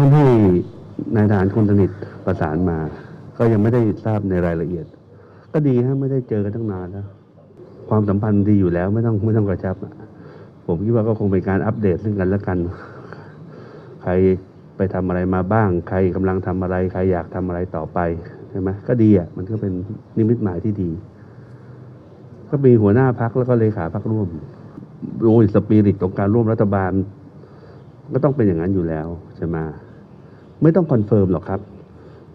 ท่านให้นายทหารคนสนิทประสานมา ก็ยังไม่ได้ทราบในรายละเอียด ก็ดีฮะไม่ได้เจอกันตั้งนานแล้วความสัมพันธ์ดีอยู่แล้วไม่ต้องไม่ต้องกระชับผมคิดว่าก็คงเป็นการอัปเดตซึ่งกันและกัน ใครไปทำอะไรมาบ้าง ใครกำลังทำอะไร ใครอยากทำอะไรต่อไปใช่ไหมก็ดีอะมันก็เป็นนิมิตหมายที่ดี ก็มีหัวหน้าพักแล้วก็เลขาพักร่วมโดยสปิริตของการร่วมรัฐบาล ก็ต้องเป็นอย่างนั้นอยู่แล้วใช่ไหม ไม่ต้องคอนเฟิร์มหรอกครับ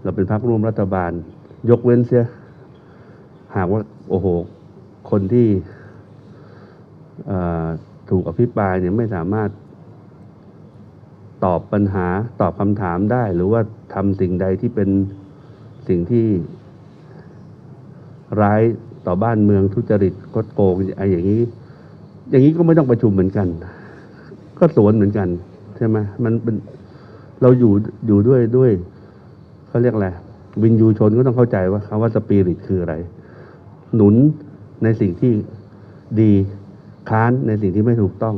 เราเป็นพักร่วมรัฐบาล ยกเว้นเสีย หากว่า โอ้โห คนที่ถูกอภิปรายเนี่ยไม่สามารถตอบปัญหาตอบคำถามได้ หรือว่าทำสิ่งใดที่เป็นสิ่งที่ร้ายต่อบ้านเมืองทุจริตคดโกงอะไรอย่างนี้ อย่างนี้ก็ไม่ต้องประชุมเหมือนกัน ก็สวนเหมือนกัน ใช่ไหมมันเป็น เราอยู่อยู่ด้วยด้วยเขาเรียกอะไรวินยูชนก็ต้องเข้าใจว่าคำว่าสปิริตคืออะไร หนุนในสิ่งที่ดีค้านในสิ่งที่ไม่ถูกต้อง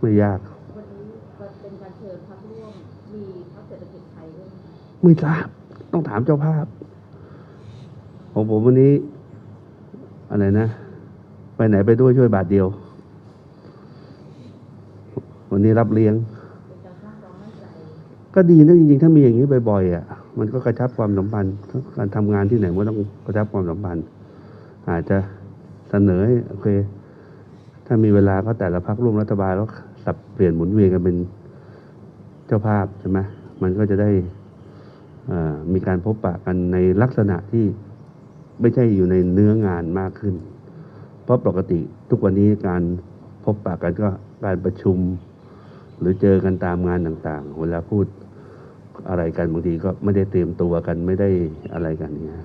ไม่ยาก วันนี้เป็นการเชิญพรรคร่วมมีพรรคเศรษฐกิจไทยด้วยไหมคะไม่ทราบต้องถามเจ้าภาพของผมวันนี้อะไรนะ ไปไหนไปด้วยช่วยบาทเดียว วันนี้รับเลี้ยง ก็ดีนะจริงๆ ถ้ามีอย่างนี้บ่อยๆอะมันก็กระชับความสัมพันธ์การทำงานที่ไหนก็ต้องกระชับความสัมพันธ์ อาจจะเสนอโอเค ถ้ามีเวลาก็แต่ละพักร่วมรัฐบาลแล้วสับเปลี่ยนหมุนเวียนกันเป็นเจ้าภาพใช่ไหมมันก็จะได้มีการพบปะกันในลักษณะที่ไม่ใช่อยู่ในเนื้องานมากขึ้น เพราะปกติทุกวันนี้การพบปะกันก็การประชุม หรือเจอกันตามงานต่างๆ เวลาพูด อะไรกันบางทีก็ไม่ได้เตรียมตัวกันไม่ได้อะไรกันเนี่ย